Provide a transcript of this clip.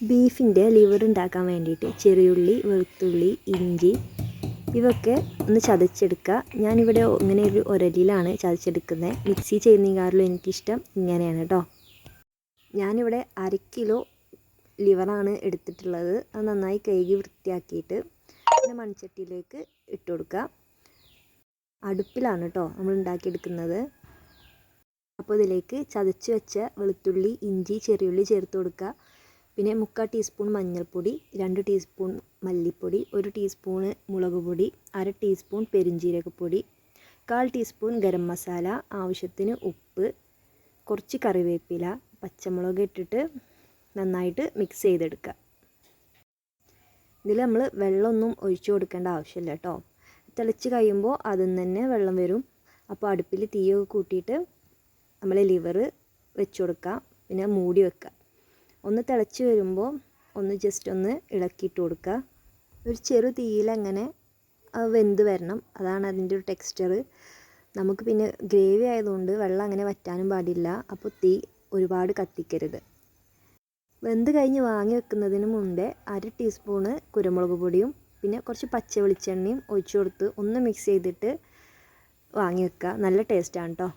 ബീഫിന്റെ ലിവർ ഉണ്ടാക്കാൻ വേണ്ടിയിട്ട് ചെറിയുള്ളി വെളുത്തുള്ളി ഇഞ്ചി ഇവയൊക്കെ ഒന്ന് ചതച്ചെടുക്കുക. ഞാനിവിടെ ഇങ്ങനെ ഒരു ഉരലിലാണ് ചതച്ചെടുക്കുന്നത്. മിക്സി ചെയ്യുന്നതിനെക്കാളും എനിക്കിഷ്ടം ഇങ്ങനെയാണ് കേട്ടോ. ഞാനിവിടെ അര കിലോ ലിവറാണ് എടുത്തിട്ടുള്ളത്. അത് നന്നായി കഴുകി വൃത്തിയാക്കിയിട്ട് പിന്നെ മൺചട്ടിയിലേക്ക് ഇട്ട് കൊടുക്കുക. അടുപ്പിലാണ് കേട്ടോ നമ്മൾ ഉണ്ടാക്കിയെടുക്കുന്നത്. അപ്പോൾ ഇതിലേക്ക് ചതച്ച് വെച്ച വെളുത്തുള്ളി ഇഞ്ചി ചെറിയുള്ളി ചേർത്ത് കൊടുക്കുക. പിന്നെ മുക്കാൽ ടീസ്പൂൺ മഞ്ഞൾപ്പൊടി രണ്ട് ടീസ്പൂൺ മല്ലിപ്പൊടി ഒരു ടീസ്പൂണ് മുളക് പൊടി അര ടീസ്പൂൺ പെരിഞ്ജീരകപ്പൊടി കാൽ ടീസ്പൂൺ ഗരം മസാല ആവശ്യത്തിന് ഉപ്പ് കുറച്ച് കറിവേപ്പില പച്ചമുളക് ഇട്ടിട്ട് നന്നായിട്ട് മിക്സ് ചെയ്തെടുക്കുക. ഇതിൽ നമ്മൾ വെള്ളമൊന്നും ഒഴിച്ചു കൊടുക്കേണ്ട ആവശ്യമില്ല കേട്ടോ. തിളച്ച് കഴിയുമ്പോൾ അതിൽ തന്നെ വെള്ളം വരും. അപ്പോൾ അടുപ്പിൽ തീയൊക്കെ കൂട്ടിയിട്ട് നമ്മൾ ലിവർ വെച്ച് കൊടുക്കുക. പിന്നെ മൂടി വെക്കുക. ഒന്ന് തിളച്ച് വരുമ്പോൾ ഒന്ന് ജസ്റ്റ് ഒന്ന് ഇളക്കിയിട്ട് കൊടുക്കുക. ഒരു ചെറു അത് വെന്ത് വരണം. അതാണ് അതിന്റെ ഒരു ടെക്സ്ചർ നമുക്ക് പിന്നെ ഗ്രേവി ആയതുകൊണ്ട് വെള്ളം അങ്ങനെ വറ്റാനും പാടില്ല. അപ്പോൾ തീ ഒരുപാട് കത്തിക്കരുത്. വെന്ത് കഴിഞ്ഞ് വാങ്ങി വെക്കുന്നതിന് മുമ്പേ അര ടീസ്പൂണ് കുരുമുളക് പൊടിയും പിന്നെ കുറച്ച് പച്ച വെളിച്ചെണ്ണയും ഒഴിച്ചു കൊടുത്ത് ഒന്ന് മിക്സ് ചെയ്തിട്ട് വാങ്ങി വെക്കുക. നല്ല ടേസ്റ്റാണ് കേട്ടോ